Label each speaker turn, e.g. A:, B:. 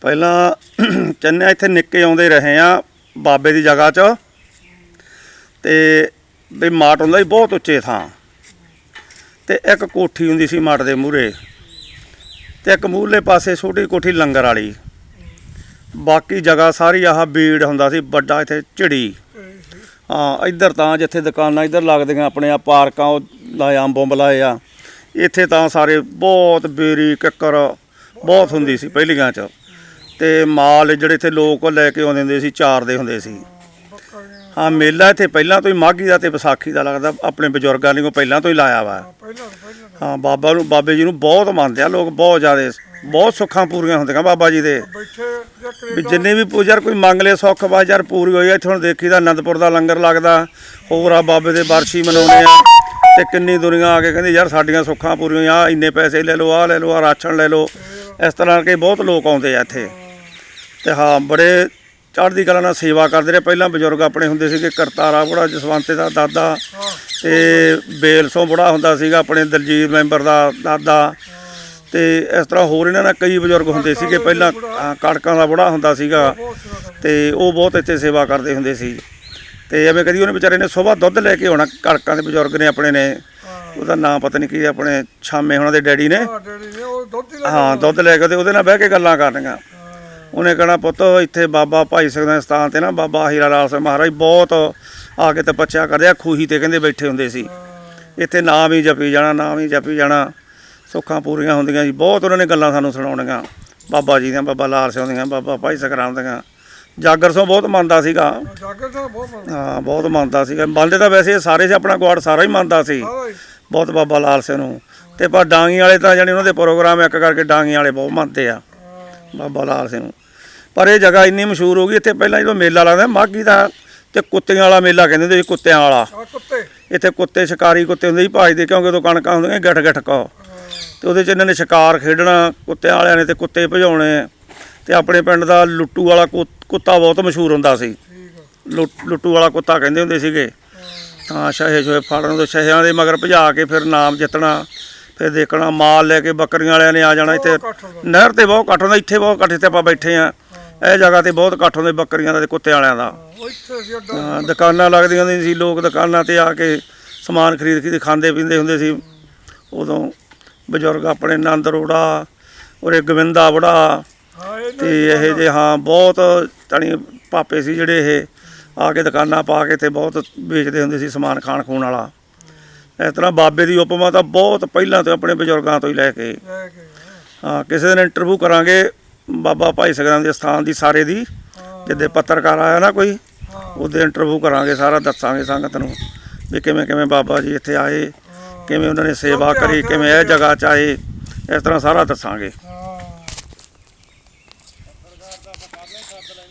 A: ਪਹਿਲਾਂ ਚੰਨਿਆ ਇੱਥੇ ਨਿੱਕੇ ਆਉਂਦੇ ਰਹੇ ਆ ਬਾਬੇ ਦੀ ਜਗ੍ਹਾ 'ਚ। ਤੇ ਵੀ ਮਾਟ ਹੁੰਦਾ ਸੀ, ਬਹੁਤ ਉੱਚੇ ਥਾਂ। ਤੇ ਇੱਕ ਕੋਠੀ ਹੁੰਦੀ ਸੀ ਮਾਟ ਦੇ ਮੂਹਰੇ। ਤੇ ਇੱਕ ਮੂਹਰਲੇ ਪਾਸੇ ਛੋਟੀ ਕੋਠੀ ਲੰਗਰ ਵਾਲੀ। ਬਾਕੀ ਜਗ੍ਹਾ ਸਾਰੀ ਆਹ ਬੀੜ ਹੁੰਦਾ ਸੀ, ਵੱਡਾ ਇੱਥੇ ਝਿੜੀ। ਹਾਂ, ਇੱਧਰ ਤਾਂ ਜਿੱਥੇ ਦੁਕਾਨਾਂ ਇੱਧਰ ਲੱਗਦੀਆਂ ਆਪਣੇ ਆ ਪਾਰਕਾਂ ਉਹ ਲਾਇਆ ਅੰਬ ਲਾਏ ਆ। ਇੱਥੇ ਤਾਂ ਸਾਰੇ ਬਹੁਤ ਬੇਰੀ, ਕਿੱਕਰ ਬਹੁਤ ਹੁੰਦੀ ਸੀ ਪਹਿਲੀਆਂ ਚ। ਤੇ ਮਾਲ ਜਿਹੜੇ ਇੱਥੇ ਲੋਕ ਲੈ ਕੇ ਆਉਂਦੇ ਹੁੰਦੇ ਸੀ, ਚਾਰਦੇ ਹੁੰਦੇ ਸੀ। ਹਾਂ, ਮੇਲਾ ਇੱਥੇ ਪਹਿਲਾਂ ਤੋਂ ਹੀ ਮਾਘੀ ਦਾ ਤੇ ਵਿਸਾਖੀ ਦਾ ਲੱਗਦਾ, ਆਪਣੇ ਬਜ਼ੁਰਗਾਂ ਨੇ ਕੋ ਪਹਿਲਾਂ ਤੋਂ ਹੀ ਲਾਇਆ ਵਾ। ਹਾਂ, ਬਾਬਾ ਨੂੰ, ਬਾਬੇ ਜੀ ਨੂੰ ਬਹੁਤ ਮੰਨਦੇ ਆ ਲੋਕ, ਬਹੁਤ ਜ਼ਿਆਦਾ, ਬਹੁਤ ਸੁੱਖਾਂ ਪੂਰੀਆਂ ਹੁੰਦੀਆਂ ਬਾਬਾ ਜੀ ਦੇ। ਵੀ ਜਿੰਨੇ ਵੀ ਪੂਜਰ ਕੋਈ ਮੰਗ ਲੇ ਸੁੱਖ ਬਾਜ਼ਾਰ ਪੂਰੀ ਹੋਈ ਆ, ਇੱਥੇ ਹੁਣ ਦੇਖੀਦਾ ਅਨੰਦਪੁਰ ਦਾ ਲੰਗਰ ਲੱਗਦਾ, ਹੋਰ ਆ ਬਾਬੇ ਦੇ ਬਰਸ਼ੀ ਮਨਾਉਂਦੇ ਆ, ਤੇ ਕਿੰਨੀ ਦੁਨੀਆ ਆ ਕੇ ਕਹਿੰਦੀ, ਯਾਰ ਸਾਡੀਆਂ ਸੁੱਖਾਂ ਪੂਰੀਆਂ ਹੋਈਆਂ ਆ ਇੰਨੇ ਪੈਸੇ ਲੈ ਲਓ ਆ ਲੈ ਲਓ ਆ ਰਾਸ਼ਨ ਲੈ ਲਓ। ਇਸ ਤਰ੍ਹਾਂ ਕੇ ਬਹੁਤ ਲੋਕ ਆਉਂਦੇ ਆ ਇੱਥੇ। ਤੇ ਹਾਂ ਬੜੇ ਚੜ੍ਹਦੀ ਕਲਾ ਨਾਲ ਸੇਵਾ ਕਰਦੇ ਰਹੇ। ਪਹਿਲਾਂ ਬਜ਼ੁਰਗ ਆਪਣੇ ਹੁੰਦੇ ਸੀਗੇ ਕਰਤਾਰਾ ਬੁੜਾ ਜਸਵੰਤੇ ਦਾ ਦਾਦਾ ਤੇ ਬੇਲਸੋਂ ਬੁੜਾ ਹੁੰਦਾ ਸੀਗਾ ਆਪਣੇ ਦਲਜੀਤ ਮੈਂਬਰ ਦਾ ਦਾਦਾ। ਤੇ ਇਸ ਤਰ੍ਹਾਂ ਹੋਰ ਇਹਨਾਂ ਨਾਲ ਕਈ ਬਜ਼ੁਰਗ ਹੁੰਦੇ ਸੀਗੇ। ਪਹਿਲਾਂ ਕੜਕਾਂ ਦਾ ਬੁੜਾ ਹੁੰਦਾ ਸੀਗਾ। ਤੇ ਉਹ ਬਹੁਤ ਇੱਥੇ ਸੇਵਾ ਕਰਦੇ ਹੁੰਦੇ ਸੀ। ਤੇ ਐਵੇਂ ਕਦੀ ਉਹਨੇ ਵਿਚਾਰੇ ਨੇ ਸਵੇਰ ਦੁੱਧ ਲੈ ਕੇ ਆਉਣਾ ਕੜਕਾਂ ਦੇ ਬਜ਼ੁਰਗ ਨੇ ਆਪਣੇ ਨੇ। ਉਹਦਾ ਨਾਮ ਪਤਾ ਨਹੀਂ ਕੀ ਆਪਣੇ ਛਾਮੇ ਉਹਨਾਂ ਦੇ ਡੈਡੀ ਨੇ।
B: ਹੀ
A: ਦੁੱਧ ਲੈ ਕੇ ਤੇ ਉਹਦੇ ਨਾਲ ਬਹਿ ਕੇ ਗੱਲਾਂ ਕਰਨੀਆਂ। ਉਹਨੇ ਕਹਣਾ ਪੁੱਤ ਇੱਥੇ ਬਾਬਾ ਭਾਈ ਸਕਦਾ ਸਥਾਨ ਤੇ ਨਾ ਬਾਬਾ ਹੀਰਾ ਲਾਲ ਸਿੰਘ ਮਹਾਰਾਜ ਬਹੁਤ ਆ ਕੇ ਤਪੱਸਿਆ ਕਰਦੇ ਆ ਖੂਹੀ ਤੇ ਕਹਿੰਦੇ ਬੈਠੇ ਹੁੰਦੇ ਸੀ। ਇੱਥੇ ਨਾਮ ਹੀ ਜਪੀ ਜਾਣਾ ਨਾਮ ਹੀ ਜਪੀ ਜਾਣਾ। ਸੁੱਖਾਂ ਪੂਰੀਆਂ ਹੁੰਦੀਆਂ ਜੀ ਬਹੁਤ ਉਹਨਾਂ ਨੇ ਗੱਲਾਂ ਸਾਨੂੰ ਸੁਣਾਉਣੀਆਂ। ਬਾਬਾ ਜੀ ਦੀਆਂ ਬਾਬਾ ਲਾਲ ਸਿੰਘ ਦੀਆਂ ਬਾਬਾ ਭਾਈ ਸਕਰਾਮ ਦੀਆਂ। ਜਾਗਰ ਸਿੰਘ ਬਹੁਤ ਮੰਨਦਾ ਸੀਗਾ।
B: ਜਾਗਰ ਦਾ ਬਹੁਤ ਮੰਨਦਾ।
A: ਹਾਂ ਬਹੁਤ ਮੰਨਦਾ ਸੀਗਾ। ਮੰਨਦੇ ਤਾਂ ਵੈਸੇ ਸਾਰੇ ਸੀ ਆਪਣਾ ਗੁਆੜ ਸਾਰਾ ਹੀ ਮੰਨਦਾ ਸੀ। ਬਹੁਤ ਬਾਬਾ ਲਾਲ ਸਿੰਘ ਨੂੰ। ਤੇ ਪਰ ਡਾਂਗੀ ਵਾਲੇ ਤਾਂ ਜਾਨੀ ਉਹਨਾਂ ਦੇ ਪ੍ਰੋਗਰਾਮ ਇੱਕ ਕਰਕੇ ਡਾਂਗੀ ਵਾਲੇ ਬਹੁਤ ਮੰਨਦੇ ਆ। ਬਾਬਾ ਲਾਲ ਸਿੰਘ ਨੂੰ। ਪਰ ਇਹ ਜਗ੍ਹਾ ਇੰਨੀ ਮਸ਼ਹੂਰ ਹੋ ਗਈ ਇੱਥੇ ਪਹਿਲਾਂ ਜਦੋਂ ਮੇਲਾ ਲੱਗਦਾ ਮਾਘੀ ਦਾ ਤੇ ਕੁੱਤਿਆਂ ਵਾਲਾ ਮੇਲਾ ਕਹਿੰਦੇ ਹੁੰਦੇ ਸੀ ਕੁੱਤਿਆਂ ਵਾਲਾ।
B: ਕੁੱਤੇ।
A: ਇੱਥੇ ਕੁੱਤੇ ਸ਼ਿਕਾਰੀ ਕੁੱਤੇ ਹੁੰਦੇ ਸੀ ਭਾਜਦੇ ਕਿਉਂਕਿ ਉਦੋਂ ਕਣਕਾਂ ਹੁੰਦੀਆਂ ਗੱਠ ਗੱਠ ਕੋ ਤੇ ਉਹਦੇ ਚ ਇਹਨਾਂ ਨੇ ਸ਼ਿਕਾਰ ਖੇਡਣਾ ਕੁੱਤਿਆਂ ਵਾਲਿਆਂ ਨੇ ਤੇ ਕੁੱਤੇ ਭਜਾਉਣੇ। ਤੇ ਆਪਣੇ ਪਿੰਡ ਦਾ ਲੁੱਟੂ ਵਾਲਾ ਕੁੱਤਾ ਬਹੁਤ ਮਸ਼ਹੂਰ ਹੁੰਦਾ ਸੀ। ਲੁੱਟ- ਵਾਲਾ ਕੁੱਤਾ ਕਹਿੰਦੇ ਹੁੰਦੇ ਸੀਗੇ। ਤਾਂ ਸ਼ਹੇ ਸ਼ੋਏ ਫੜਨ ਤੋਂ ਸ਼ਹਿਆਂ ਦੇ ਮਗਰ ਭਜਾ ਕੇ ਫਿਰ ਨਾਮ ਜਿੱਤਣਾ ਫਿਰ ਦੇਖਣਾ ਮਾਲ ਲੈ ਕੇ ਬੱਕਰੀਆਂ ਵਾਲਿਆਂ ਨੇ ਆ ਜਾਣਾ ਇੱਥੇ। ਨਹਿਰ ਤੇ ਬਹੁਤ ਇਕੱਠ ਹੁੰਦਾ ਇੱਥੇ ਬਹੁਤ ਇਕੱਠ ਇੱਥੇ ਆਪਾਂ ਬੈਠੇ ਆ ਇਹ ਜਗ੍ਹਾ ਤੇ ਬਹੁਤ ਇਕੱਠ ਹੁੰਦੇ ਬੱਕਰੀਆਂ ਦਾ ਤੇ ਕੁੱਤੇ ਵਾਲਿਆਂ ਦਾ।
B: ਉਹ ਇੱਥੇ ਸੀ ਅੱਡਾ
A: ਹਾਂ, ਦੁਕਾਨਾਂ ਲੱਗਦੀਆਂ ਹੁੰਦੀਆਂ ਸੀ ਲੋਕ ਦੁਕਾਨਾਂ ਤੇ ਆ ਕੇ ਸਮਾਨ ਖਰੀਦ ਖਰੀਦ ਖਾਂਦੇ ਪੀਂਦੇ ਹੁੰਦੇ ਸੀ। ਉਦੋਂ ਬਜ਼ੁਰਗ ਆਪਣੇ ਆਨੰਦ ਰੋੜਾ ਔਰ ਗਵਿੰਦਾ ਬੜਾ
B: ਹਾਂ ਇਹ
A: ਤੇ ਇਹ ਜੇ ਹਾਂ ਬਹੁਤ ਤਣੀ ਪਾਪੇ ਸੀ ਜਿਹੜੇ ਇਹ ਆ ਕੇ ਦੁਕਾਨਾਂ ਪਾ ਕੇ ਤੇ ਬਹੁਤ ਵੇਚਦੇ ਹੁੰਦੇ ਸੀ ਸਮਾਨ ਖਾਣ ਖੂਣ ਵਾਲਾ। ਇਸ ਤਰ੍ਹਾਂ ਬਾਬੇ ਦੀ ਉਪਮਾ ਤਾਂ ਬਹੁਤ ਪਹਿਲਾਂ ਤੋਂ ਆਪਣੇ ਬਜ਼ੁਰਗਾਂ ਤੋਂ ਹੀ ਲੈ ਕੇ।
B: ਲੈ ਕੇ
A: ਹਾਂ ਕਿਸੇ ਦਿਨ ਇੰਟਰਵਿਊ ਕਰਾਂਗੇ ਬਾਬਾ ਭਾਈ ਸਗਰਾਂ ਦੇ ਸਥਾਨ ਦੀ ਸਾਰੇ ਦੀ ਜਿੱਦੇ ਪੱਤਰਕਾਰ ਆਇਆ ਨਾ ਕੋਈ ਉਹਦੇ ਇੰਟਰਵਿਊ ਕਰਾਂਗੇ ਸਾਰਾ ਦੱਸਾਂਗੇ ਸੰਗਤ ਨੂੰ ਵੀ ਕਿਵੇਂ ਕਿਵੇਂ ਬਾਬਾ ਜੀ ਇੱਥੇ ਆਏ ਕਿਵੇਂ ਉਹਨਾਂ ਨੇ ਸੇਵਾ ਕਰੀ ਕਿਵੇਂ ਇਹ ਜਗ੍ਹਾ ਚ ਆਏ ਇਸ ਤਰ੍ਹਾਂ ਸਾਰਾ ਦੱਸਾਂਗੇ।